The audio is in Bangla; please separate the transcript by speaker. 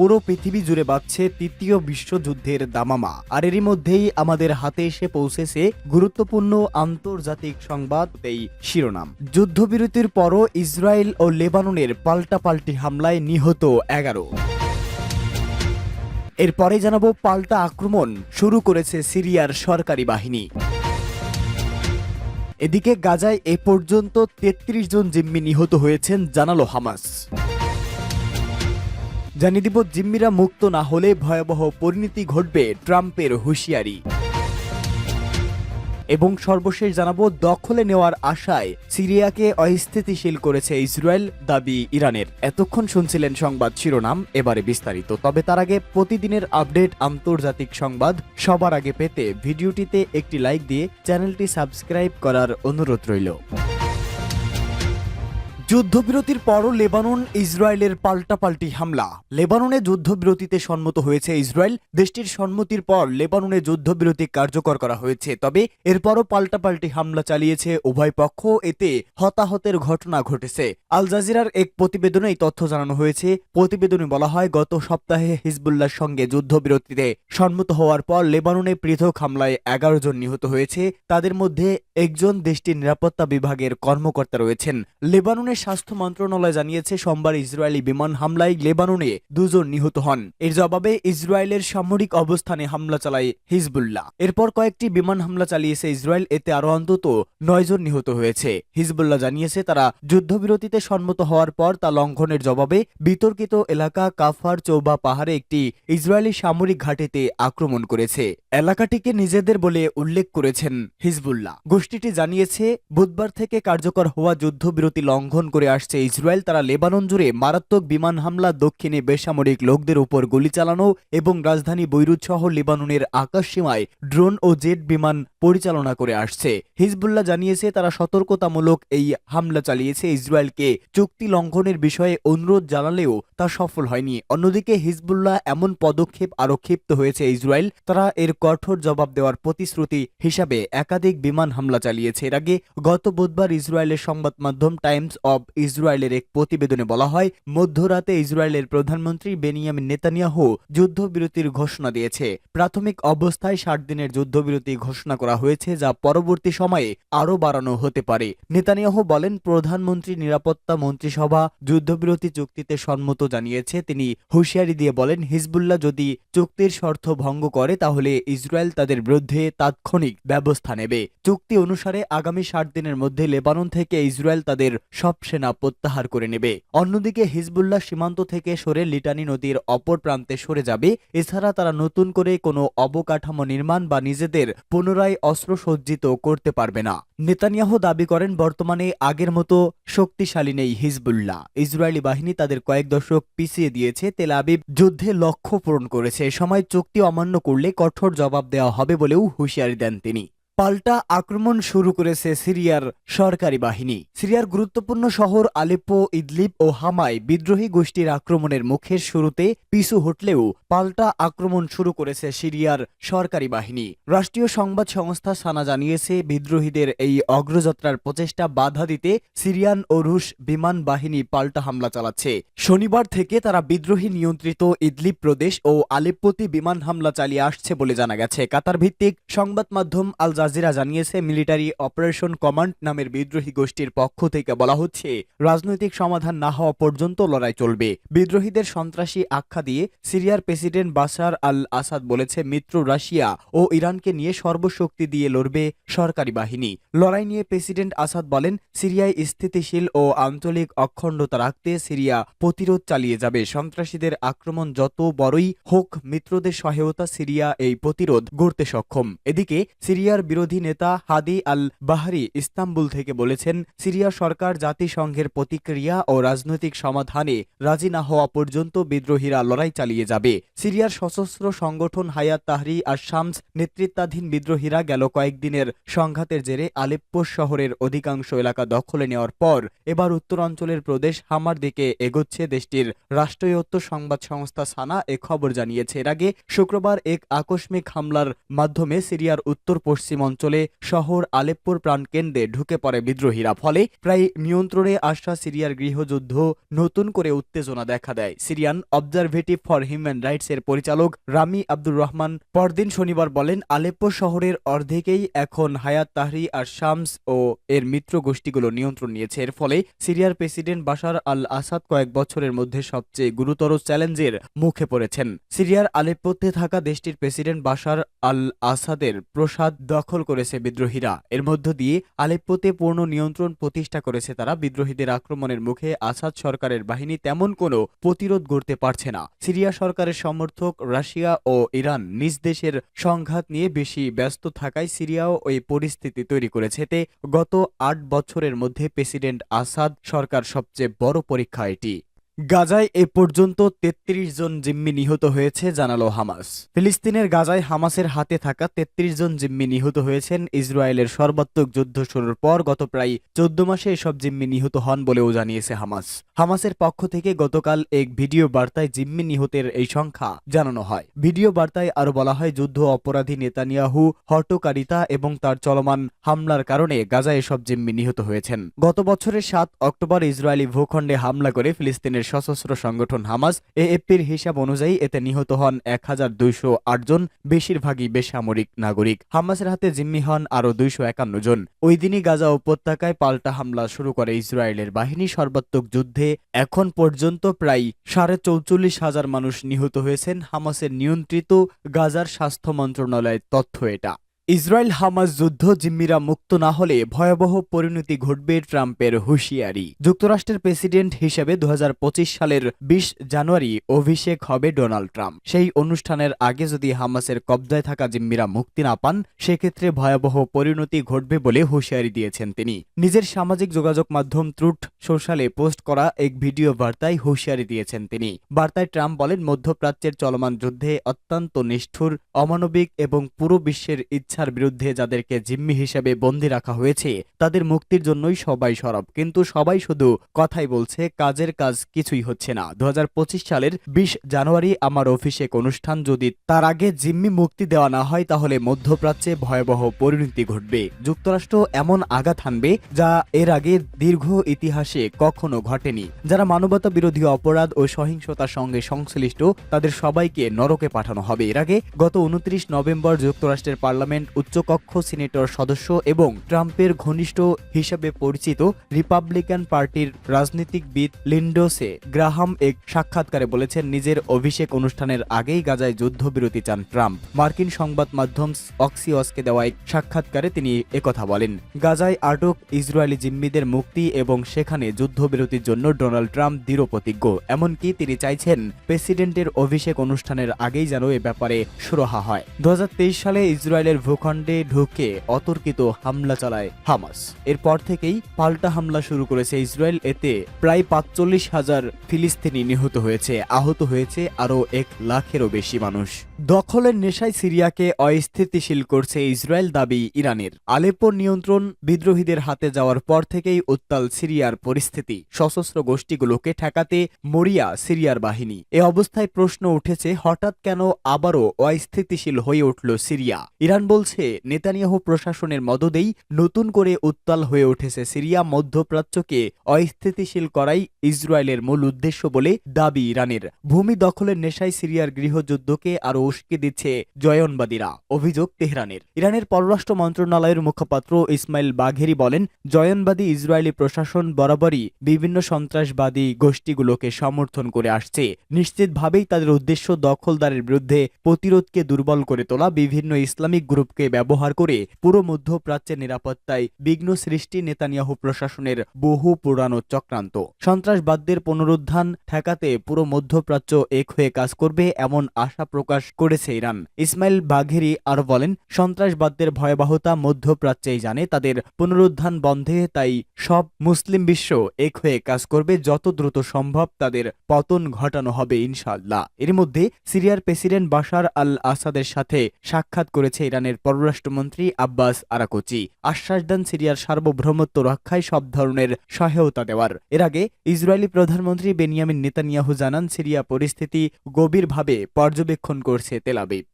Speaker 1: পুরো পৃথিবী জুড়ে বাঁচছে তৃতীয় বিশ্বযুদ্ধের দামামা আর এরই মধ্যেই আমাদের হাতে এসে পৌঁছেছে গুরুত্বপূর্ণ আন্তর্জাতিক সংবাদ এই শিরোনাম যুদ্ধবিরতির পরও ইসরায়েল ও লেবাননের পাল্টাপাল্টি হামলায় নিহত এগারো এরপরে জানাবো পাল্টা আক্রমণ শুরু করেছে সিরিয়ার সরকারি বাহিনী এদিকে গাজায় এ পর্যন্ত তেত্রিশ জন জিম্মি নিহত হয়েছেন জানালো হামাস জানিয়ে দিব জিম্মিরা মুক্ত না হলে ভয়াবহ পরিণতি ঘটবে ট্রাম্পের হুঁশিয়ারি এবং সর্বশেষ জানাব দখলে নেওয়ার আশায় সিরিয়াকে অস্থিতিশীল করেছে ইসরায়েল দাবি ইরানের এতক্ষণ শুনছিলেন সংবাদ শিরোনাম এবারে বিস্তারিত তবে তার আগে প্রতিদিনের আপডেট আন্তর্জাতিক সংবাদ সবার আগে পেতে ভিডিওটিতে একটি লাইক দিয়ে চ্যানেলটি সাবস্ক্রাইব করার অনুরোধ রইল যুদ্ধবিরতির পরও লেবানন ইসরায়েলের পাল্টাপাল্টি হামলা লেবাননে যুদ্ধবিরতিতে সম্মত হয়েছে ইসরায়েল দেশটির সম্মতির পর লেবাননে যুদ্ধবিরতি কার্যকর করা হয়েছে তবে এরপরও পাল্টাপাল্টি হামলা চালিয়েছে উভয় পক্ষ এতে হতাহতের ঘটনা ঘটেছে আল জাজিরার এক প্রতিবেদনে এই তথ্য জানানো হয়েছে প্রতিবেদনে বলা হয় গত সপ্তাহে হিজবুল্লার সঙ্গে যুদ্ধবিরতিতে সম্মত হওয়ার পর লেবাননে পৃথক হামলায় এগারো জন নিহত হয়েছে তাদের মধ্যে একজন দেশটির নিরাপত্তা বিভাগের কর্মকর্তা রয়েছেন লেবাননের স্বাস্থ্য মন্ত্রণালয় জানিয়েছে সোমবার ইসরায়েলি বিমান হামলায় লেবাননে দুজন নিহত হন এর জবাবে ইসরায়েলের সামরিক অবস্থানে হামলা চালায় হিজবুল্লাহ এরপর কয়েকটি বিমান হামলা চালিয়েছে ইসরায়েল এতে আরও অন্তত নয়জন নিহত হয়েছে হিজবুল্লাহ জানিয়েছে তারা যুদ্ধবিরতিতে সম্মত হওয়ার পর তা লঙ্ঘনের জবাবে বিতর্কিত এলাকা কাফার চৌবা পাহাড়ে একটি ইসরায়েলি সামরিক ঘাঁটিতে আক্রমণ করেছে এলাকাটিকে নিজেদের বলে উল্লেখ করেছেন হিজবুল্লাহ গোষ্ঠীটি জানিয়েছে বুধবার থেকে কার্যকর হওয়া যুদ্ধবিরতি লঙ্ঘন করে আসছে ইসরায়েল তারা লেবানন জুড়ে মারাত্মক বিমান হামলা দক্ষিণে বেসামরিক লোকদের উপর গুলি চালানো এবং রাজধানী বৈরুত সহ লেবাননের আকাশসীমায় ড্রোন ও জেট বিমান পরিচালনা করে আসছে হিজবুল্লাহ জানিয়েছে তারা সতর্কতামূলক এই হামলা চালিয়েছে ইসরায়েলকে চুক্তি লঙ্ঘনের বিষয়ে অনুরোধ জানালেও তা সফল হয়নি অন্যদিকে হিজবুল্লাহ এমন পদক্ষেপ আরও ক্ষিপ্ত হয়েছে ইসরায়েল তারা এর কঠোর জবাব দেওয়ার প্রতিশ্রুতি হিসাবে একাধিক বিমান হামলা চালিয়েছে এর আগে গত বুধবার ইসরায়েলের সংবাদ মাধ্যম টাইমস অব ইসরায়েলের এক প্রতিবেদনে বলা হয় মধ্যরাতে ইসরায়েলের প্রধানমন্ত্রী বেনিয়াম নেতানিয়াহু যুদ্ধবিরতির ঘোষণা দিয়েছে প্রাথমিক অবস্থায় ষাট দিনের যুদ্ধবিরতি ঘোষণা করা করা হয়েছে যা পরবর্তী সময়ে আরও বাড়ানো হতে পারে নেতানিয়াহ বলেন প্রধানমন্ত্রী নিরাপত্তা মন্ত্রিসভা যুদ্ধবিরতি চুক্তিতে সম্মত জানিয়েছে তিনি হুঁশিয়ারি দিয়ে বলেন হিজবুল্লাহ যদি চুক্তির শর্ত ভঙ্গ করে তাহলে ইসরায়েল তাদের বিরুদ্ধে তাৎক্ষণিক ব্যবস্থা নেবে চুক্তি অনুসারে আগামী ষাট দিনের মধ্যে লেবানন থেকে ইসরায়েল তাদের সব সেনা প্রত্যাহার করে নেবে অন্যদিকে হিজবুল্লাহ সীমান্ত থেকে সরে লিটানি নদীর অপর প্রান্তে সরে যাবে এছাড়া তারা নতুন করে কোনো অবকাঠামো নির্মাণ বা নিজেদের পুনরায় অস্ত্র সজ্জিত করতে পারবে না নেতানিয়াহু দাবি করেন বর্তমানে আগের মতো শক্তিশালী নেই হিজবুল্লাহ ইসরায়েলি বাহিনী তাদের কয়েক দশক পিছিয়ে দিয়েছে তেল আবিব যুদ্ধে লক্ষ্য পূরণ করেছে সময় চুক্তি অমান্য করলে কঠোর জবাব দেওয়া হবে বলেও হুঁশিয়ারি দেন তিনি পাল্টা আক্রমণ শুরু করেছে সিরিয়ার সরকারি বাহিনী সিরিয়ার গুরুত্বপূর্ণ শহর আলেপ্পো ইদলিপ ও হামায় বিদ্রোহী গোষ্ঠীর আক্রমণের মুখের শুরুতে পিছু হটলেও পাল্টা আক্রমণ শুরু করেছে সিরিয়ার সরকারি বাহিনী রাষ্ট্রীয় সংবাদ সংস্থা সানা জানিয়েছে বিদ্রোহীদের এই অগ্রযাত্রার প্রচেষ্টা বাধা দিতে সিরিয়ান ও রুশ বিমান বাহিনী পাল্টা হামলা চালাচ্ছে শনিবার থেকে তারা বিদ্রোহী নিয়ন্ত্রিত ইদলিপ প্রদেশ ও আলেপ্পোতে বিমান হামলা চালিয়ে আসছে বলে জানা গেছে কাতার ভিত্তিক সংবাদ মাধ্যম আল জাজিরা জানিয়েছে মিলিটারি অপারেশন কমান্ড নামের বিদ্রোহী গোষ্ঠীর পক্ষ থেকে বলা হচ্ছে রাজনৈতিক সমাধান না হওয়া পর্যন্ত লড়াই চলবে বিদ্রোহীদের সন্ত্রাসী আখ্যা দিয়ে সিরিয়ার প্রেসিডেন্ট বাসার আল আসাদ বলেছে মিত্র রাশিয়া ও ইরানকে নিয়ে সর্বশক্তি দিয়ে লড়বে সরকারি বাহিনী লড়াই নিয়ে প্রেসিডেন্ট আসাদ বলেন সিরিয়ায় স্থিতিশীল ও আঞ্চলিক অখণ্ডতা রাখতে সিরিয়া প্রতিরোধ চালিয়ে যাবে সন্ত্রাসীদের আক্রমণ যত বড়ই হোক মিত্রদের সহায়তা সিরিয়া এই প্রতিরোধ গড়তে সক্ষম এদিকে সিরিয়ার বিরোধী নেতা হাদি আল বাহারি ইস্তাম্বুল থেকে বলেছেন সিরিয়া সরকার জাতিসংঘের প্রতিক্রিয়া ও রাজনৈতিক সমাধানে রাজি না হওয়া পর্যন্ত বিদ্রোহীরা লড়াই চালিয়ে যাবে সিরিয়ার সশস্ত্র সংগঠন হায়াত তাহরি আর শামস নেতৃত্বাধীন বিদ্রোহীরা গেল কয়েকদিনের সংঘাতের জেরে আলেপ্পো শহরের অধিকাংশ এলাকা দখলে নেওয়ার পর এবার উত্তরাঞ্চলের প্রদেশ হামার দিকে এগোচ্ছে দেশটির রাষ্ট্রীয়ত্ব সংবাদ সংস্থা সানা এ খবর জানিয়েছে এর আগে শুক্রবার এক আকস্মিক হামলার মাধ্যমে সিরিয়ার উত্তর পশ্চিম অঞ্চলে শহর আলেপ্পোর প্রাণকেন্দ্রে ঢুকে পড়ে বিদ্রোহীরা ফলে প্রায় নিয়ন্ত্রণে আসা সিরিয়ার গৃহযুদ্ধ নতুন করে উত্তেজনা দেখা দেয় Syrian observatory for human rights এর পরিচালক রামি আব্দুর রহমান পরদিন শনিবার বলেন আলেপ্পো শহরের অর্ধেকেই এখন হায়াত তাহরি আর শামস ও এর মিত্র গোষ্ঠীগুলো নিয়ন্ত্রণ নিয়েছে এর ফলে সিরিয়ার প্রেসিডেন্ট বাসার আল আসাদ কয়েক বছরের মধ্যে সবচেয়ে গুরুতর চ্যালেঞ্জের মুখে পড়েছেন সিরিয়ার আলেপ্পোতে থাকা দেশটির প্রেসিডেন্ট বাসার আল আসাদের প্রসাদ দখল দখল করেছে বিদ্রোহীরা এর মধ্য দিয়ে আলেপ্পোতে পূর্ণ নিয়ন্ত্রণ প্রতিষ্ঠা করেছে তারা বিদ্রোহীদের আক্রমণের মুখে আসাদ সরকারের বাহিনী তেমন কোনো প্রতিরোধ গড়তে পারছে না সিরিয়া সরকারের সমর্থক রাশিয়া ও ইরান নিজ দেশের সংঘাত নিয়ে বেশি ব্যস্ত থাকায় সিরিয়াও এই পরিস্থিতি তৈরি করেছে তে গত আট বছরের মধ্যে প্রেসিডেন্ট আসাদ সরকার সবচেয়ে বড় পরীক্ষা এটি গাজায় এ পর্যন্ত ৩৩ জন জিম্মি নিহত হয়েছে জানালো হামাস ফিলিস্তিনের গাজায় হামাসের হাতে থাকা ৩৩ জন জিম্মি নিহত হয়েছেন ইসরায়েলের সর্বাত্মক যুদ্ধ শুরুর পর গত প্রায় চোদ্দ মাসে এসব জিম্মি নিহত হন বলেও জানিয়েছে হামাস হামাসের পক্ষ থেকে গতকাল এক ভিডিও বার্তায় জিম্মি নিহতের এই সংখ্যা জানানো হয় ভিডিও বার্তায় আরও বলা হয় যুদ্ধ অপরাধী নেতানিয়াহু হটকারিতা এবং তার চলমান হামলার কারণে গাজায় এসব জিম্মি নিহত হয়েছেন গত বছরের সাত অক্টোবর ইসরায়েলি ভূখণ্ডে হামলা করে ফিলিস্তিনের ইসরায়েলের সশস্ত্র সংগঠন হামাস এএফপির হিসাব অনুযায়ী এতে নিহত হন এক হাজার দুইশো জন বেশিরভাগই বেসামরিক নাগরিক হামাসের হাতে জিম্মি হন আরও দুইশো একান্ন জন ওই দিনই গাজা উপত্যকায় পাল্টা হামলা শুরু করে ইসরায়েলের বাহিনী সর্বাত্মক যুদ্ধে এখন পর্যন্ত প্রায় সাড়ে চৌচল্লিশ হাজার মানুষ নিহত হয়েছেন হামাসের নিয়ন্ত্রিত গাজার স্বাস্থ্য মন্ত্রণালয়ের তথ্য এটা ইসরায়েল হামাস যুদ্ধ জিম্মিরা মুক্ত না হলে ভয়াবহ পরিণতি ঘটবে ট্রাম্পের হুঁশিয়ারি যুক্তরাষ্ট্রের প্রেসিডেন্ট হিসেবে দু সালের ২০ জানুয়ারি অভিষেক হবে ডোনাল্ড ট্রাম্প সেই অনুষ্ঠানের আগে যদি হামাসের কবজায় থাকা জিম্মিরা মুক্তি না পান সেক্ষেত্রে ভয়াবহ পরিণতি ঘটবে বলে হুঁশিয়ারি দিয়েছেন তিনি নিজের সামাজিক যোগাযোগ মাধ্যম ত্রুট সোশ্যালে পোস্ট করা এক ভিডিও বার্তায় হুঁশিয়ারি দিয়েছেন তিনি বার্তায় ট্রাম্প বলেন মধ্যপ্রাচ্যের চলমান যুদ্ধে অত্যন্ত নিষ্ঠুর অমানবিক এবং পুরো বিশ্বের ইচ্ছা ইচ্ছার বিরুদ্ধে যাদেরকে জিম্মি হিসেবে বন্দী রাখা হয়েছে তাদের মুক্তির জন্যই সবাই সরব কিন্তু সবাই শুধু কথাই বলছে কাজের কাজ কিছুই হচ্ছে না দু সালের ২০ জানুয়ারি আমার অফিসে এক অনুষ্ঠান যদি তার আগে জিম্মি মুক্তি দেওয়া না হয় তাহলে মধ্যপ্রাচ্যে ভয়াবহ পরিণতি ঘটবে যুক্তরাষ্ট্র এমন আঘাত হানবে যা এর আগে দীর্ঘ ইতিহাসে কখনো ঘটেনি যারা মানবতা বিরোধী অপরাধ ও সহিংসতার সঙ্গে সংশ্লিষ্ট তাদের সবাইকে নরকে পাঠানো হবে এর আগে গত উনত্রিশ নভেম্বর যুক্তরাষ্ট্রের পার্লামেন্ট প্রেসিডেন্ট উচ্চকক্ষ সিনেটর সদস্য এবং ট্রাম্পের ঘনিষ্ঠ হিসেবে পরিচিত রিপাবলিকান পার্টির রাজনীতিকবিদ লিন্ডোসে গ্রাহাম এক সাক্ষাৎকারে বলেছেন নিজের অভিষেক অনুষ্ঠানের আগেই গাজায় যুদ্ধবিরতি চান ট্রাম্প মার্কিন সংবাদ মাধ্যম অক্সিওসকে দেওয়া এক সাক্ষাৎকারে তিনি একথা বলেন গাজায় আটক ইসরায়েলি জিম্মিদের মুক্তি এবং সেখানে যুদ্ধবিরতির জন্য ডোনাল্ড ট্রাম্প দৃঢ় প্রতিজ্ঞ এমনকি তিনি চাইছেন প্রেসিডেন্টের অভিষেক অনুষ্ঠানের আগেই যেন এ ব্যাপারে সুরহা হয় দু সালে ইসরায়েলের ভূ ভূখণ্ডে ঢুকে অতর্কিত হামলা চালায় হামাস এরপর থেকেই পাল্টা হামলা শুরু করেছে ইসরায়েল এতে প্রায় পাঁচচল্লিশ হাজার ফিলিস্তিনি নিহত হয়েছে আহত হয়েছে আরও এক লাখেরও বেশি মানুষ দখলের নেশায় সিরিয়াকে অস্থিতিশীল করছে ইসরায়েল দাবি ইরানের আলেপ্পো নিয়ন্ত্রণ বিদ্রোহীদের হাতে যাওয়ার পর থেকেই উত্তাল সিরিয়ার পরিস্থিতি সশস্ত্র গোষ্ঠীগুলোকে ঠেকাতে মরিয়া সিরিয়ার বাহিনী এ অবস্থায় প্রশ্ন উঠেছে হঠাৎ কেন আবারও অস্থিতিশীল হয়ে উঠল সিরিয়া ইরান বল বলছে নেতানিয়াহু প্রশাসনের মদদেই নতুন করে উত্তাল হয়ে উঠেছে সিরিয়া মধ্যপ্রাচ্যকে অস্থিতিশীল করাই ইসরায়েলের মূল উদ্দেশ্য বলে দাবি ইরানের ভূমি দখলের নেশায় সিরিয়ার গৃহযুদ্ধকে আরও উস্কে দিচ্ছে জয়নবাদীরা অভিযোগ তেহরানের ইরানের পররাষ্ট্র মন্ত্রণালয়ের মুখপাত্র ইসমাইল বাঘেরি বলেন জয়নবাদী ইসরায়েলি প্রশাসন বরাবরই বিভিন্ন সন্ত্রাসবাদী গোষ্ঠীগুলোকে সমর্থন করে আসছে নিশ্চিতভাবেই তাদের উদ্দেশ্য দখলদারের বিরুদ্ধে প্রতিরোধকে দুর্বল করে তোলা বিভিন্ন ইসলামিক গ্রুপ চাপকে ব্যবহার করে পুরো মধ্যপ্রাচ্যের নিরাপত্তায় বিঘ্ন সৃষ্টি নেতানিয়াহু প্রশাসনের বহু পুরানো চক্রান্ত সন্ত্রাসবাদদের পুনরুদ্ধান ঠেকাতে পুরো মধ্যপ্রাচ্য এক হয়ে কাজ করবে এমন আশা প্রকাশ করেছে ইরান ইসমাইল বাঘেরি আর বলেন সন্ত্রাসবাদদের ভয়াবহতা মধ্যপ্রাচ্যেই জানে তাদের পুনরুদ্ধান বন্ধে তাই সব মুসলিম বিশ্ব এক হয়ে কাজ করবে যত দ্রুত সম্ভব তাদের পতন ঘটানো হবে ইনশাল্লাহ এর মধ্যে সিরিয়ার প্রেসিডেন্ট বাশার আল আসাদের সাথে সাক্ষাৎ করেছে ইরানের পররাষ্ট্রমন্ত্রী আব্বাস আরাকোচি আশ্বাস দেন সিরিয়ার সার্বভৌমত্ব রক্ষায় সব ধরনের সহায়তা দেওয়ার এর আগে ইসরায়েলি প্রধানমন্ত্রী বেনিয়ামিন নেতানিয়াহু জানান সিরিয়া পরিস্থিতি গভীরভাবে পর্যবেক্ষণ করছে তেলাবিব